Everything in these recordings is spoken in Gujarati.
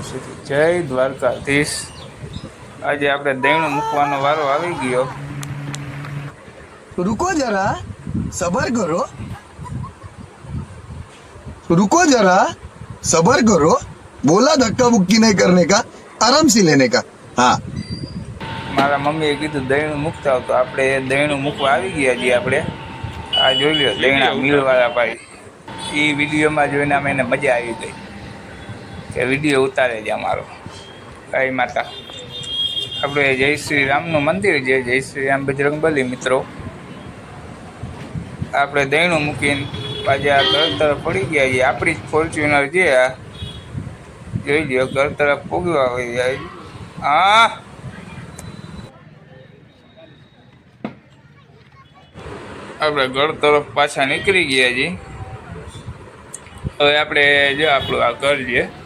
જય સુધી જય દ્વારકાધીશ. આજે આપણે દૈણું મૂકવાનો વારો આવી ગયો. રૂકો જરા સબર કરો. રૂકો જરા સબર કરો. બોલા ધક્કા મુક્કી નહીં કરને કા આરામથી લેને કા. હા. મારા મમ્મીએ કીધું દૈણું મૂકતા તો આપણે દૈણું મૂકવા આવી ગયા છીએ આપણે. આ જોઈ લ્યો દૈણા મીલવાળા ભાઈ. એ વિડીયોમાં જોઈને અમે એને મજા આવી ગઈ. કે વીડિયો ઉતારે છે અમારો. કાંઈ માતા. આપણે જય શ્રી રામનું મંદિર છે, જય શ્રી રામ બજરંગબલી મિત્રો. આપણે દહીણું મૂકીને પાછા ઘર તરફ પડી ગયા છીએ. આપણી જ ફોર્ચ્યુનર છે આ. જોઈ લ્યો, ઘર તરફ પોગવા હોય જાય. હા. આપણે ઘર તરફ પાછા નીકળી ગયા છીએ. હવે આપણે જો આપણું આ ઘર છે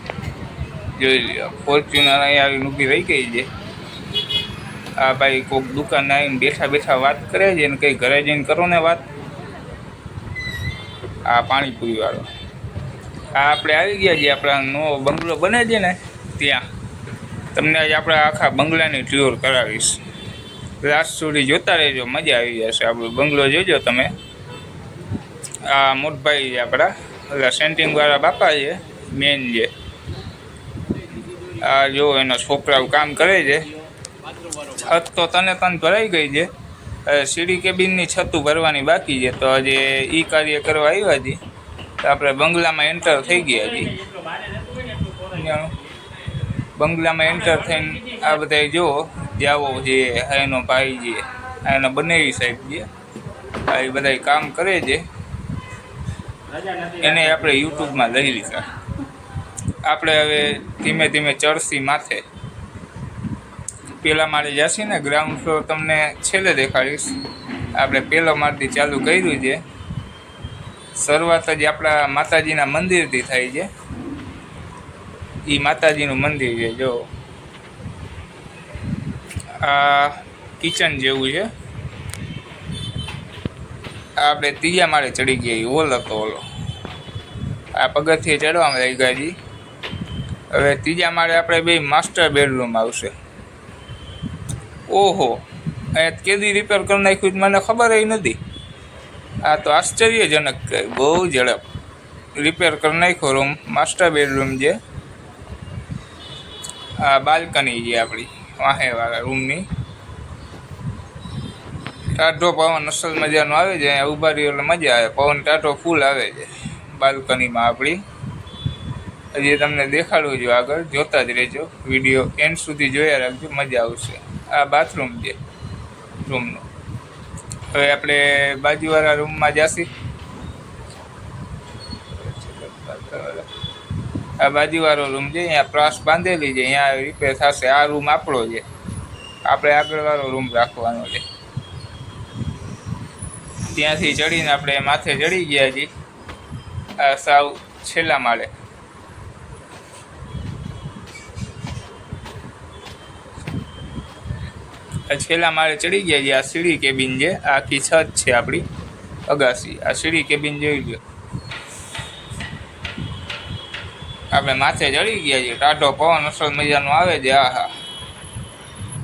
જોઈ ફોર્ચ્યુનર અહીંયા આવીને ઊભી રહી ગઈ છે. આ ભાઈ કોઈક દુકાન આવીને બેઠા બેઠા વાત કરે છે ને કંઈ ઘરે જઈને કરો ને વાત. આ પાણીપુરી વાળો. આ આપણે આવી ગયા છીએ, આપણા નવો બંગલો બને છે ને ત્યાં. તમને આજે આપણે આખા બંગલાની ટૂર કરાવીશ. લાસ્ટ સુધી જોતા રહેજો, મજા આવી જશે. આપણો બંગલો જોજો તમે. આ મોટભાઈ છે આપણા એટલે સેન્ટિંગવાળા બાપા છે, મેન છે. આ જો એના છોકરાઓ કામ કરે છે, છત તો તને તન ભરાઈ ગઈ છે. સીડી કેબિનની છતું ભરવાની બાકી છે, તો આજે એ કાર્ય કરવા આવ્યા છીએ. તો આપણે બંગલામાં એન્ટર થઈ ગયા છીએ. બંગલામાં એન્ટર થઈને આ બધા જુઓ જાવો જે એનો ભાઈ છે એનો બનેવી સાહેબ છે આ એ બધા કામ કરે છે. એને આપણે યુટ્યુબમાં લઈ લીધા. આપણે હવે ધીમે ધીમે ચડશી માથે. પેલા માળે જશે ને ગ્રાઉન્ડ ફ્લોર તમને છેલ્લે દેખાડીશ. આપણે પેલો માળથી ચાલુ કર્યું છે. શરૂઆત જ આપણા માતાજીના મંદિરથી થાય છે. એ માતાજીનું મંદિર છે, જો. આ કિચન જેવું છે. આપણે ત્રીજા માળે ચડી ગયા હોલ હતો ઓલો. આ પગથિયે ચડવામાં લઈ ગયા હવે ત્રીજા માળે આપણે બે માસ્ટર બેડરૂમ આવશે. ઓહો, અહીંયા કેદી રિપેર કરી નાખ્યું મને ખબર એ નથી. આ તો આશ્ચર્યજનક કહે બહુ ઝડપ. રિપેર કરી નાખ્યો રૂમ માસ્ટર બેડરૂમ છે આ બાલ્કની છે આપણી, વાહેવાળા રૂમની ટાઢો પવન અસલ મજાનો આવે છે, અહીંયા ઊભા રહ્યો એટલે મજા આવે. પવન ટાઢો ફૂલ આવે છે, બાલ્કનીમાં આપણી. હજી તમને દેખાડું છું આગળ. જોતા જ રહેજો. વીડિયો એન્ડ સુધી જોયા રાખજો. મજા આવશે. આ બાથરૂમ છે. રૂમનો હવે આપણે બાજુવાળા રૂમમાં જાશી આ બાજુવાળો રૂમ છે. અહીંયા પ્રાસ બાંધેલી છે. અહીંયા રિપેર થશે. આ રૂમ આપણો છે. આપણે આગળવાળો રૂમ રાખવાનો છે. ત્યાંથી ચડીને આપણે માથે ચડી ગયા છીએ. આ સાવ છેલ્લા માળે. છેલ્લા મારે ચડી ગયા છે. આ સીડી કેબિન છે. આખી છત છે આપણી. અગાસી. આ સીડી કેબિન જોઈ લો આપણે માથે ચડી ગયા છીએ ટાઢો પવન, અસલ મજાનો આવે છે. આહા.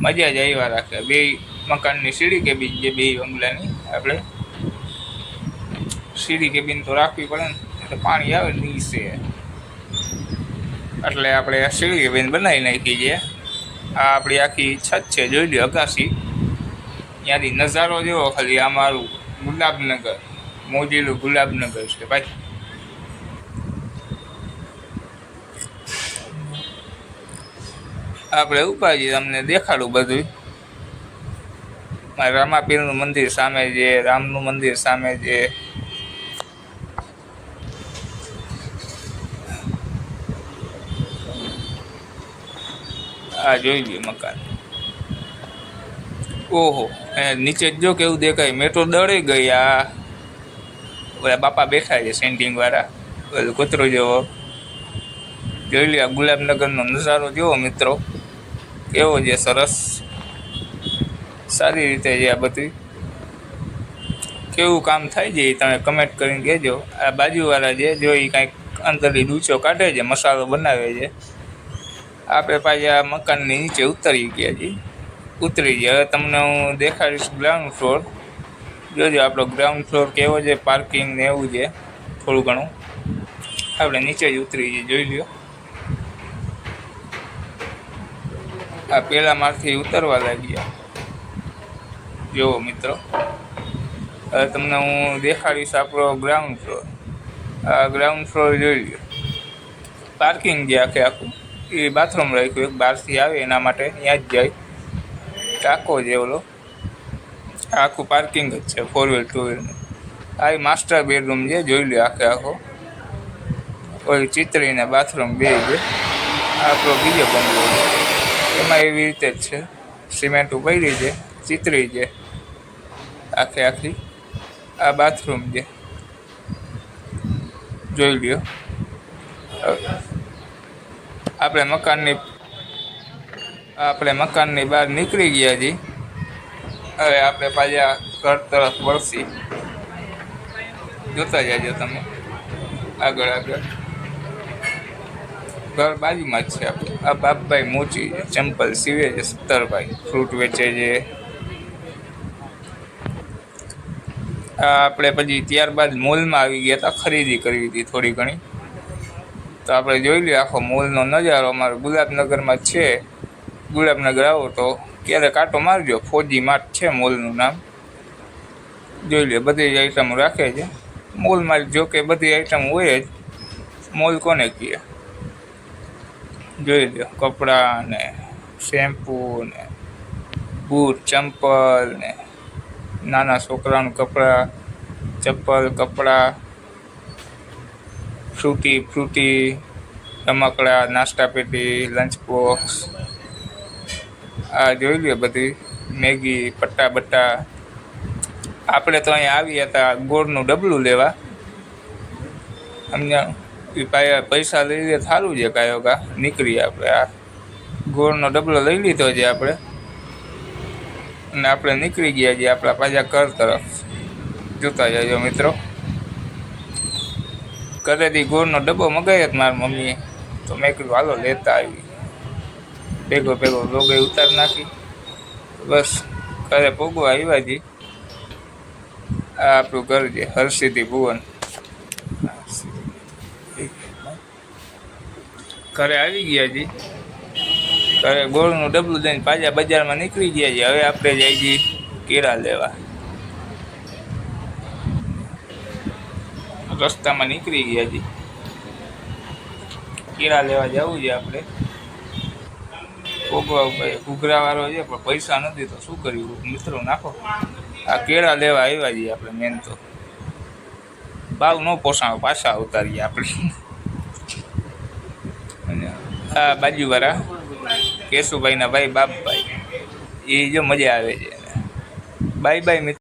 મજા જ આવ્યા રાખે. બે મકાનની સીડી કેબિન છે, બે બંગલાની. આપણે સીડી કેબિન તો રાખવી પડે ને. એટલે પાણી આવે નીચે એટલે આપણે આ સીડી કેબિન બનાવી નાખી છે. આ આપણી આખી છત છે, જોઈ લો અગાસી ત્યાંથી નજારો જેવો ખાલી આ મારું ગુલાબનગર, મોજીલું ગુલાબનગર છે, ભાઈ. આપણે ઉપાજી તમને દેખાડું બધું રામાપીરનું મંદિર સામે છે રામનું મંદિર સામે છે આ જોઈ લે મકાન. ઓહો નીચે જો કેવું દેખાય. મેં તો દળી ગઈ આ ઓલા બાપા બેઠા છે, સેન્ટિંગ વાળા. ઓલું કૂતરો જેવો. જોઈ લે ગુલાબનગરનો નજારો જેવો મિત્રો. કેવો છે, સરસ. સારી રીતે છે આ બધી. કેવું કામ થાય છે એ તમે કમેન્ટ કરીને કહેજો. આ બાજુવાળા જે જો એ કાંઈક અંદરથી ડૂચો કાઢે છે, મસાલો બનાવે છે. આપણે પાછા મકાનની નીચે ઉતરી ગયા છીએ. ઉતરી ગયા. તમને હું દેખાડીશ ગ્રાઉન્ડ ફ્લોર જોજો આપણો ગ્રાઉન્ડ ફ્લોર કેવો છે પાર્કિંગ ને એવું છે, થોડું ઘણું. આપણે નીચે જ ઉતરી જઈએ, જોઈ લ્યો. આ પહેલા માળથી ઉતરવા લાગ્યા. જુઓ મિત્રો. હવે તમને હું દેખાડીશ આપણો ગ્રાઉન્ડ ફ્લોર આ ગ્રાઉન્ડ ફ્લોર જોઈ લ્યો. પાર્કિંગ જે આખે આખું. એ બાથરૂમ રાખ્યું એક બહારથી આવે, એના માટે ત્યાં જ જાય. ટાંકો ઓલો, આખું પાર્કિંગ જ છે ફોર વ્હીલ ટુ વ્હીલનું આ માસ્ટર બેડરૂમ છે, જોઈ લ્યો આખે આખો. ઓલી ચિત્રીને બાથરૂમ બે છે. આખો બીજો બંગલો એમાં એવી રીતે જ છે. સિમેન્ટ ઉપડી છે, ચિત્રી છે. આખે આખી આ બાથરૂમ છે. જોઈ લ્યો. આપણે મકાનની આપણે મકાનની બહાર નીકળી ગયા છીએ હવે આપણે પાછા ઘર તરફ વળશી જોતા જાજો તમે. આગળ આગળ. ઘર બાજુમાં જ છે આપણે. આ બાપભાઈ મોચી છે ચંપલ સીવે છે, સત્તરભાઈ. ફ્રૂટ વેચે છે. આપણે પછી ત્યારબાદ મોલમાં આવી ગયા હતા, ખરીદી કરવી હતી થોડી ઘણી. તો આપણે જોઈ લઈએ, આખો મોલનો નજારો. અમારો ગુલાબનગરમાં છે. ગુલાબનગર આવો તો ક્યારે કાંટો મારજો. ફોજી માર્ટ છે મોલનું નામ. જોઈ લે, બધી જ આઈટમો રાખે છે. મોલમાં જો કે બધી આઈટમ હોય જ. મોલ કોને કહે? જોઈ લો કપડાં ને શેમ્પૂ ને બૂટ, ચંપલ ને નાના છોકરાનું કપડાં, ચપ્પલ, કપડાં. ફ્રૂટી ફ્રૂટી, રમકડા, નાસ્તા પેટી લંચ બોક્સ આ જોઈ લઈએ બધી, મેગી, પટ્ટા બટ્ટા. આપણે તો અહીંયા આવ્યા હતા ગોળનું ડબલું લેવા. અમને પૈસા લઈ લે સારું છે કાયો કા નીકળીએ આપણે આ ગોળનો ડબલો લઈ લીધો છે આપણે. અને આપણે નીકળી ગયા છીએ આપણા પાછા ઘર તરફ. જોતા જજો મિત્રો. ઘરેથી ગોળનો ડબ્બો મગાવ્યો મારી મમ્મીએ. તો મેં કીધું, હાલો, લેતા આવી ભેગો ભેગો લોગે ઉતાર નાખી. બસ, ઘરે ભોગો આવ્યા જી. આ આપણું ઘર છે, હરસિદ્ધિ ભુવન. ઘરે આવી ગયા જી. ઘરે ગોળનું ડબલું લઈને પાછા બજારમાં નીકળી ગયા છે હવે આપણે જઈએ કેળા લેવા. રસ્તામાં નીકળી ગયા હજી કેળા લેવા જવું છે આપણે. ભોગવા ઘૂઘરા વાળો છે, પણ પૈસા નથી તો શું કર્યું મિત્રો નાખો. આ કેળા લેવા આવ્યા છીએ આપણે મેન તો. ભાવ ન પોસાણો, પાછા ઉતારીએ આપણે. આ બાજુવાળા, કેશુભાઈના ભાઈ, બાપભાઈ. એ જો મજા આવે છે. બાય બાય મિત્રો